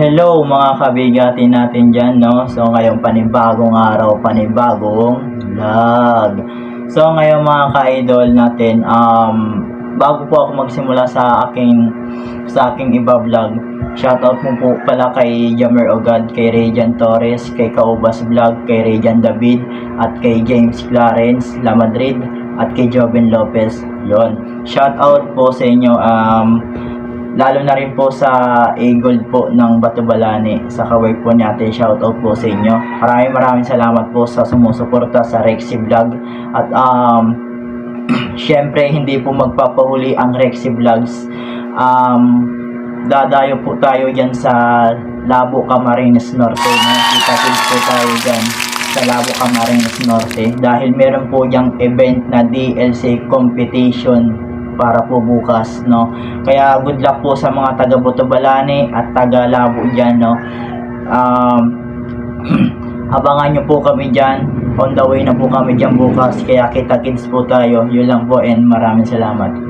Hello mga kabigati natin dyan, no? So ngayong panibagong araw, panibagong vlog. So ngayon mga ka-idol natin, um, bago po ako magsimula sa aking sa aking iba vlog, shoutout mo po pala kay Jammer Ogad, kay Rejan Torres, kay Kaubas Vlog, kay Rejan David, at kay James Clarence La Madrid, at kay Joven Lopez. Yon. Shoutout po sa inyo um, lalo na rin po sa Eagle po ng Batubalani. Sa kawork po ni ate shoutout po sa inyo. Maraming maraming salamat po sa sumusuporta sa Rexy Vlog. At um syempre hindi po magpapahuli ang Rexy Vlogs. Um dadayo po tayo dyan sa Labo Camarines Norte. Nakita po tayo dyan sa Labo Camarines Norte. Dahil meron po yung event na DLC competition para po bukas no? Kaya good luck po sa mga taga Botobalani at taga Labo diyan no? Um, abangan nyo po kami diyan on the way na po kami diyan bukas. Kaya kita kids po tayo. Yun lang po and maraming salamat